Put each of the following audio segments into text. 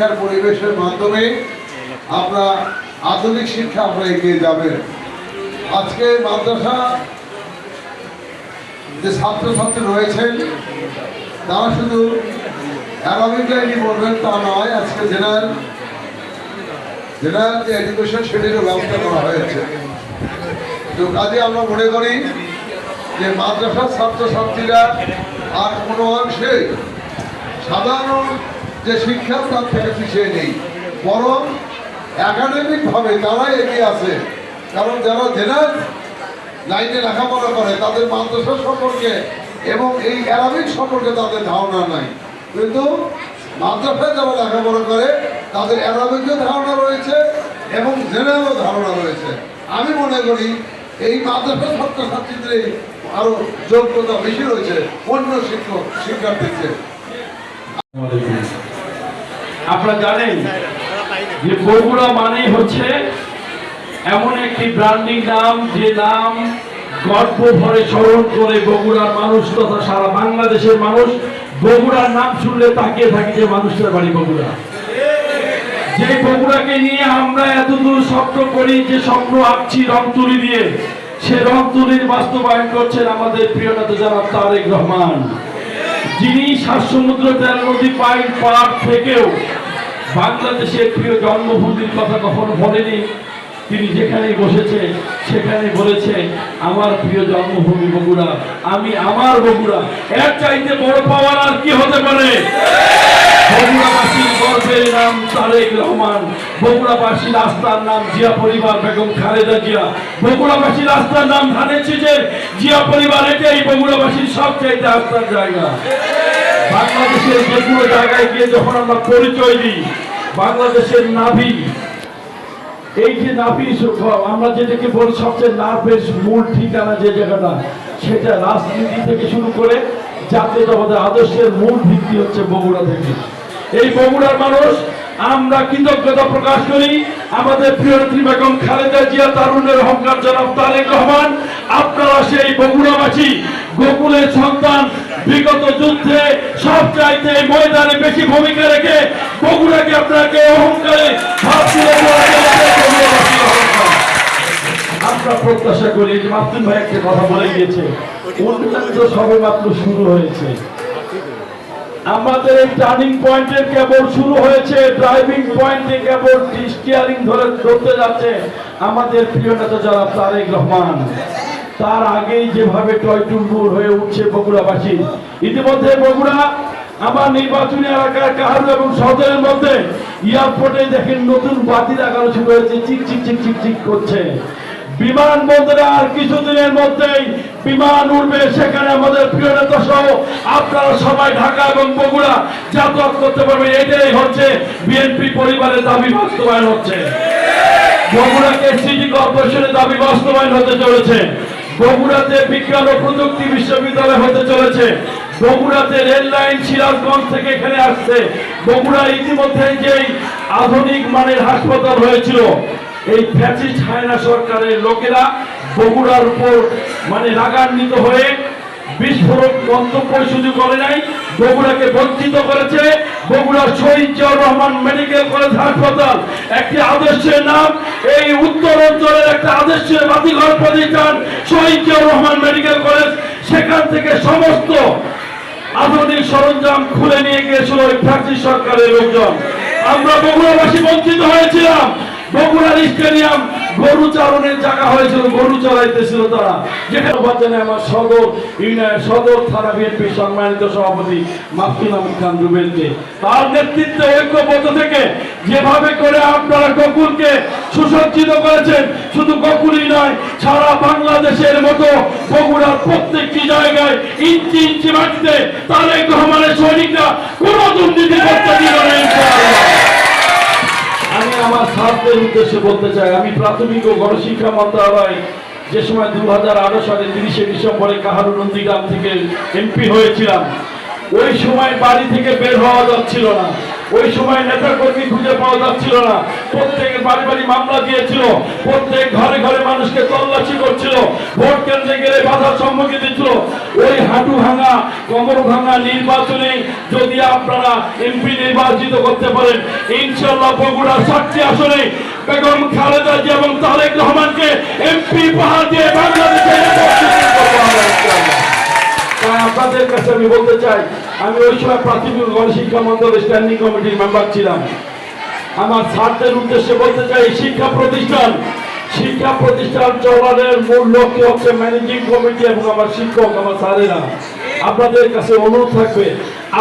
শিক্ষার পরিবেশের মাধ্যমে আমরা আধুনিক শিক্ষা আমরা এগিয়ে যাবেন। আজকে মাদ্রাসা যে ছাত্রছাত্রী রয়েছেন, তারা শুধু অ্যারাবিক লাইনই পড়বেন তা নয়, আজকে জেনারেল জেনারেল যে এডুকেশন সেটিরও ব্যবস্থা করা হয়েছে। তো কাজে আমরা মনে করি যে মাদ্রাসার ছাত্রছাত্রীরা আর কোনো অংশে সাধারণ যে শিক্ষা তার থেকে পিছিয়ে নেই, বরং একাডেমিকভাবে তারা এগিয়ে আছে। কারণ যারা জেনার লাইনে লেখাপড়া করে, তাদের মাদ্রাসা সম্পর্কে এবং এই অ্যারাবিক সম্পর্কে তাদের ধারণা নাই। কিন্তু মাদ্রাসায় যারা লেখাপড়া করে, তাদের অ্যারাবিকও ধারণা রয়েছে এবং জেনারেলও ধারণা রয়েছে। আমি মনে করি এই মাদ্রাসা ছাত্রছাত্রীদের আরও যোগ্যতা বেশি রয়েছে অন্য শিক্ষক শিক্ষার্থীর চেয়ে আপনারা জানেন যে বগুড়া মানেই হচ্ছে এমন একটি ব্র্যান্ডিং নাম, যে নাম গর্ব ভরে স্মরণ করে বগুড়ার মানুষ তথা সারা বাংলাদেশের মানুষ। বগুড়ার নাম শুনলে তাকিয়ে থাকে যে মানুষটার বাড়ি বগুড়া। যে বগুড়াকে নিয়ে আমরা এত দূর স্বপ্ন করি, যে স্বপ্ন আঁকছি রং তুলি দিয়ে সে রং তুলির বাস্তবায়ন করছেন আমাদের প্রিয় নেতা জনাব তারেক রহমান। যিনি সাত সমুদ্র তেরো নদী পাইন পার থেকেও বাংলাদেশের প্রিয় জন্মভূমির কথা কখনো বলেনি তিনি যেখানেই বসেছে সেখানে বলেছে, আমার প্রিয় জন্মভূমি বগুড়া, আমি আমার বগুড়া। এর চাইতে বড় পাওয়ার আর কি হতে পারে? বগুড়াবাসীর গর্বের নাম তারেক রহমান। বগুড়াবাসীর আস্থার নাম জিয়া পরিবার বেগম খালেদা জিয়া। বগুড়াবাসীর আস্থার নাম ধানের শীষের জিয়া পরিবার এটাই বগুড়াবাসীর সবচাইতে আস্থার জায়গা। বাংলাদেশের যে কোনো জায়গায় গিয়ে যখন আমরা পরিচয় দিই, বাংলাদেশের নাভি, এই যে নাভি আমরা যেটাকে বলি সবচেয়ে নার্ভের মূল ঠিকানা যে জায়গাটা, সেটা রাজনীতি থেকে শুরু করে জাতীয়তাবাদের আদর্শের মূল ভিত্তি হচ্ছে বগুড়া থেকে। এই বগুড়ার মানুষ, আমরা কৃতজ্ঞতা প্রকাশ করি। আমাদের প্রিয় নেত্রী বেগম খালেদা জিয়া তারুণের অহংকার জনাব তারেক রহমান। সেই বগুড়াবাসী, গোকুলের সন্তান, বিগত যুদ্ধে সব চাইতে ময়দানে বেশি ভূমিকা রেখে বগুড়াকে আপনাকে অহংকারে আমাদের কেবল শুরু হয়েছে ড্রাইভিং কেবল আমাদের প্রিয় নেতা যারা তারেক রহমান। তার আগেই যেভাবে টয়টুম্বুর হয়ে উঠছে বগুড়াবাসী। ইতিমধ্যে বগুড়া, আমার নির্বাচনী এলাকার কাহারু এবং সদরের মধ্যে এয়ারপোর্টে দেখেন নতুন বাতি লাগানো শুরু হয়েছে, চিক চিক চিক চিক চিক করছে। বিমানবন্দরে আর কিছুদিনের মধ্যেই বিমান উঠবে সেখানে আমাদের প্রিয় নেতা সহ আপনারা সবাই ঢাকা এবং বগুড়া যাতায়াত করতে পারবে এটাই হচ্ছে বিএনপি পরিবারের দাবি, বাস্তবায়ন হচ্ছে। বগুড়াকে সিটি কর্পোরেশনের দাবি বাস্তবায়ন হতে চলেছে। বগুড়াতে বিজ্ঞান ও প্রযুক্তি বিশ্ববিদ্যালয় হতে চলেছে। বগুড়াতে রেল লাইন সিরাজগঞ্জ থেকে এখানে আসছে। বগুড়া ইতিমধ্যে যেই আধুনিক মানের হাসপাতাল হয়েছিল, এই ফ্যাসিস্ট হায়না সরকারের লোকেরা বগুড়ার উপর মানে রাগান্বিত হয়ে বিস্ফোরক মন্তব্য শুধু করে নাই, বগুড়াকে বঞ্চিত করেছে। বগুড়ার শহীদ জিয়াউর রহমান মেডিকেল কলেজ হাসপাতাল, একটি আদর্শের নাম, এই উত্তর একটা আদর্শের বাতিঘর প্রতিষ্ঠান শহীদ রহমান মেডিকেল কলেজ সেখান থেকে সমস্ত আধুনিক সরঞ্জাম খুলে নিয়ে গিয়েছিল ওই ফ্রান্সিস সরকারের লোকজন। আমরা বগুড়াবাসী বঞ্চিত হয়েছিলাম। বগুড়ার স্টেডিয়াম গরু চারণের জায়গা হয়েছিল গরু চড়াইতেছিল তারা যেখানে বাচ্চানে আমার সদর ইউনিয়ন সদর থানা বিএনপি সম্মানিত সভাপতি মাসুল আহমদ খান রুবেলকে তার নেতৃত্বে ঐক্যবদ্ধ থেকে যেভাবে করে আপনারা গকুলকে সুসজ্জিত করেছেন, শুধু গকুলই নয়, সারা বাংলাদেশের মতো বগুড়ার প্রত্যেকটি জায়গায় ইঞ্চি ইঞ্চি মাটিতে তারেক রহমানের সৈনিকরা কোনো দুর্নীতি করতে দিল না। আমি আমার ছাত্রদের উদ্দেশ্যে বলতে চাই, আমি প্রাথমিক ও গণশিক্ষা মন্ত্রণালয় যে সময় দু হাজার আঠারো সালে তিরিশে ডিসেম্বরে কাহারু নন্দীগ্রাম থেকে এমপি হয়েছিলাম ওই সময় বাড়ি থেকে বের হওয়া যাচ্ছিল না। ওই সময় নেতা কর্মী খুঁজে পাওয়া যাচ্ছিল না। প্রত্যেকের বাড়ি বাড়ি মামলা দিয়েছিল। প্রত্যেক ঘরে ঘরে মানুষকে তল্লাশি করছিল। ভোট কেন্দ্রে গেলে বাধার সম্মুখীন দিচ্ছিল ওই হাঁটু ভাঙা কোমর ভাঙা নির্বাচনে যদি আপনারা এমপি নির্বাচিত করতে পারেন ইনশাল্লাহ বগুড়া সাতটি আসনে বেগম খালেদা জিয়া এবং তারেক রহমানকে এমপি পাহাড় দিয়ে বাংলাদেশে তাই আপনাদের কাছে আমি বলতে চাই, আমি ওই সময় প্রাথমিক গণশিক্ষা মন্ডলের স্ট্যান্ডিং কমিটির মেম্বার ছিলাম। আমার ছাত্রদের উদ্দেশ্যে বলতে চাই শিক্ষা প্রতিষ্ঠান শিক্ষা প্রতিষ্ঠান চলানোর মূল লক্ষ্য হচ্ছে ম্যানেজিং কমিটি এবং আমার শিক্ষক, আমার স্যারেরা। আপনাদের কাছে অনুরোধ থাকবে,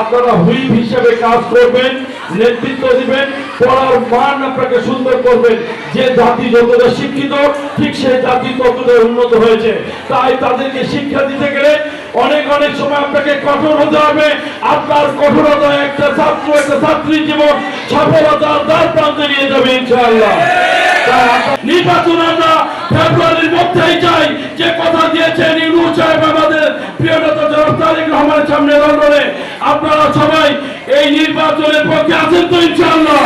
আপনারা হুইপ হিসেবে কাজ করবেন, নেতৃত্ব দিবেন, পড়ার মান আপনাকে সুন্দর করবেন। যে জাতি যতটা শিক্ষিত, ঠিক সেই জাতি ততটা উন্নত হয়েছে। তাই তাদেরকে শিক্ষা দিতে গেলে অনেক অনেক সময় আপনাকে কঠোর হতে হবে। আপনার কঠোরতা একটা ছাত্র, একটা ছাত্রীর জীবন সফলতার দ্বার প্রান্তে নিয়ে যাবে, ইনশাআল্লাহ। নির্বাচন আমরা ফেব্রুয়ারির মধ্যেই চাই। যে কথা দিয়েছেন ইনু সাহেব আমাদের প্রিয় নেতা জনাব রহমানের সামনে লন্ডনে। আপনারা সবাই এই নির্বাচনের পক্ষে আছেন তো, ইনশাআল্লাহ?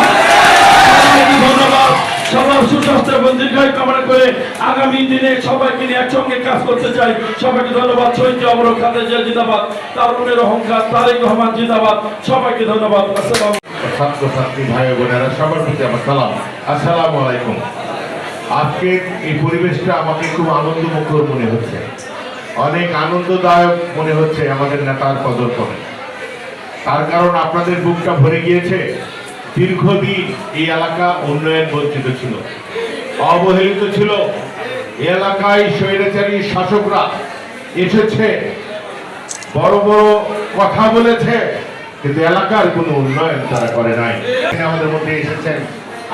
আগামী দিনে সবাইকে নিয়ে একসঙ্গে কাজ করতে চাই। সবাইকে ধন্যবাদ, শহীদ অমর খালেদা জিন্দাবাদ, তারুণের অহংকার, তারেক রহমান জিন্দাবাদ। সবাইকে ধন্যবাদ, আসসালাম ছাত্র ছাত্রী ভাই বোনেরা, সবার প্রতি আমার সালাম। আসসালামু আলাইকুম। আজকের এই পরিবেশটা আমাকে খুব আনন্দমুখর মনে হচ্ছে। অনেক আনন্দদায়ক মনে হচ্ছে আমাদের নেতার পদক্ষেপে তার কারণ আপনাদের বুকটা ভরে গিয়েছে, দীর্ঘদিন এই এলাকা উন্নয়ন বঞ্চিত ছিল, অবহেলিত ছিল এলাকায় স্বৈরাচারী শাসকরা এসেছে। বড় বড় কথা বলেছে, কিন্তু এলাকার কোনো উন্নয়ন তারা করে নাই। আমাদের মধ্যে এসেছেন,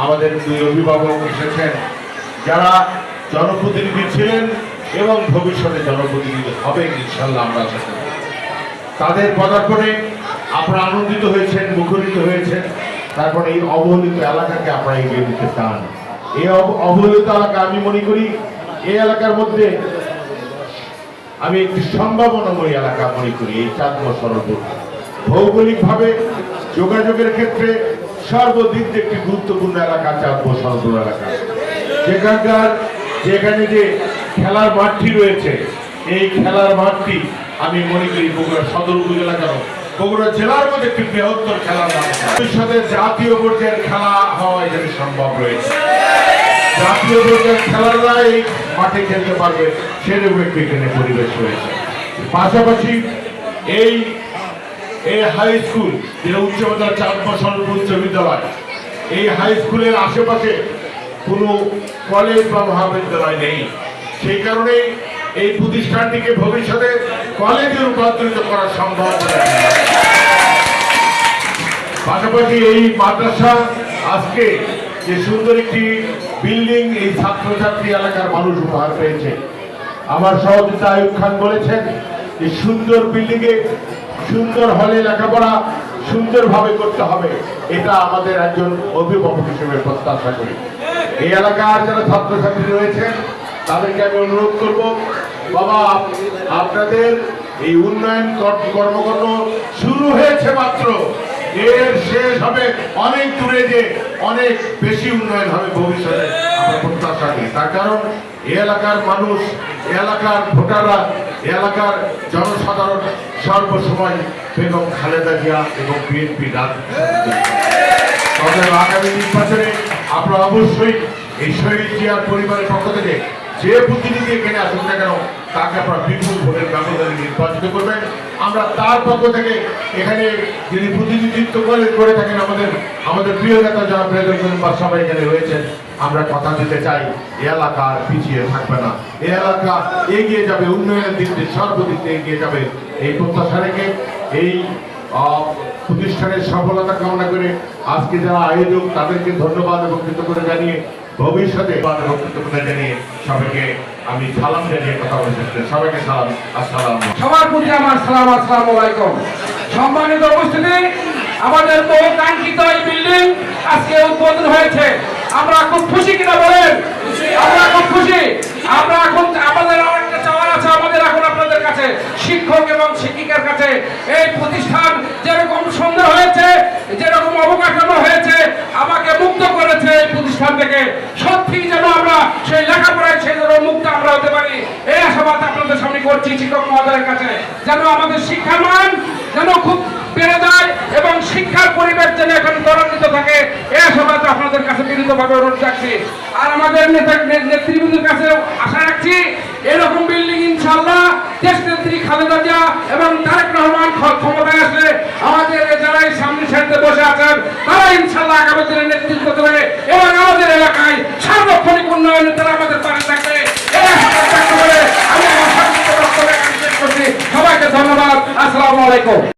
আমাদের দুই অভিভাবক এসেছেন, যারা জনপ্রতিনিধি ছিলেন এবং ভবিষ্যতে জনপ্রতিনিধি হবে ইনশাল্লাহ আমরা আশা। তাদের পদার্পণে আপনারা আনন্দিত হয়েছেন, মুখরিত হয়েছেন। তারপরে এই অবহেলিত এলাকাকে আপনারা এগিয়ে দিতে চান। এই অবহেলিত এলাকা আমি মনে করি এই এলাকার মধ্যে আমি একটি সম্ভাবনাময় এলাকা মনে করি, এই চাঁদমা সরোবর ভৌগোলিকভাবে যোগাযোগের ক্ষেত্রে সর্বদিক একটি গুরুত্বপূর্ণ এলাকা চাঁদমা সরোবর এলাকা। সেখানকার যেখানে যে খেলার মাঠটি রয়েছে, এই খেলার মাঠটি আমি মনে করি বগুড়া সদর উপজেলা কেন? বগুড়া জেলার মধ্যে একটি বৃহত্তর খেলার মাঠ। ভবিষ্যতে জাতীয় পর্যায়ের খেলা হওয়া এখানে সম্ভব রয়েছে। জাতীয় পর্যায়ের খেলারা এই মাঠে খেলতে পারবে, সেরকম একটি এখানে পরিবেশ রয়েছে। পাশাপাশি এই এই হাই স্কুল যেটা উচ্চ মাধ্যমিক চার বছর উচ্চ বিদ্যালয়, এই হাই স্কুলের আশেপাশে কোনো কলেজ বা মহাবিদ্যালয় নেই। সেই কারণে এই প্রতিষ্ঠানটিকে ভবিষ্যতে কলেজে রূপান্তরিত করা সম্ভব পাশাপাশি এই মাদ্রাসা আজকে যে সুন্দর একটি বিল্ডিং এই ছাত্রছাত্রী এলাকার মানুষ উপহার পেয়েছে। আমার সহযোগিতা আয়ুব খান বলেছেন, যে সুন্দর বিল্ডিং এ সুন্দর হলে লেখাপড়া সুন্দরভাবে করতে হবে। এটা আমাদের একজন অভিভাবক হিসেবে প্রত্যাশা করি। এই এলাকার যারা ছাত্রছাত্রী রয়েছেন, তাদেরকে আমি অনুরোধ করব, বাবা, আপনাদের এই উন্নয়ন কর- কর্মকাণ্ড শুরু হয়েছে মাত্র। এর শেষ হবে অনেক দূরে যে অনেক বেশি উন্নয়ন হবে ভবিষ্যতে, আমরা প্রত্যাশা করি। তার কারণ এলাকার মানুষ এলাকার ভোটাররা এলাকার জনসাধারণ সর্বসময় বেগম খালেদা জিয়া এবং বিএনপি তবে আগামী নির্বাচনে আপনারা অবশ্যই এই শহীদ জিয়ার পরিবারের পক্ষ থেকে যে প্রতিনিধি এখানে আসুন না কেন তাকে আপনারা বিপুল ভোটের ব্যবধানে নির্বাচিত করবেন। আমরা তার পক্ষ থেকে এখানে যিনি প্রতিনিধিত্ব করে করে থাকেন আমাদের আমাদের প্রিয় নেতা যারা বা সবাই এখানে রয়েছেন, আমরা কথা দিতে চাই, এ এলাকা পিছিয়ে থাকবে না। এ এলাকা এগিয়ে যাবে, উন্নয়নের দিক দিয়ে সর্বদিক দিয়ে এগিয়ে যাবে। এই প্রত্যাশা রেখে, এই প্রতিষ্ঠানের সফলতা কামনা করে আজকে যারা আয়োজক, তাদেরকে ধন্যবাদ এবং কৃতজ্ঞতা জানিয়ে ভবিষ্যতে জানিয়ে সবাইকে আমি সালাম জানিয়ে কথা বলতে। সবাইকে সালাম, আসসালাম সবার প্রতি আমার সালাম, আসসালামু আলাইকুম। সম্মানিত উপস্থিতি, আমাদের বহু কাঙ্ক্ষিত এই বিল্ডিং আজকে উদ্বোধন হয়েছে। আমরা খুব খুশি কিনা বলেন? আমরা খুব খুশি। আমরা এখন আমাদের আরেকটা চাওয়ার আছে আমাদের এখন আপনাদের কাছে। শিক্ষক এবং শিক্ষিকার কাছে। এই প্রতিষ্ঠান যেরকম আমাদের নেতা নেতৃবৃন্দের কাছে আশা রাখছি, এরকম বিল্ডিং ইনশাল্লাহ দেশ নেত্রী খালেদা জিয়া এবং তারেক রহমান ক্ষমতায় আসলে আমাদের যারাই সামনে সারিতে বসে আছেন, তারা ইনশাল্লাহ আগামী দিনে নেতৃত্ব দেবে এবং আমাদের এলাকায় সার্বক্ষণিক উন্নয়নে তারা আমাদের পাশে থাকবে। সবাইকে ধন্যবাদ। আসসালামু আলাইকুম।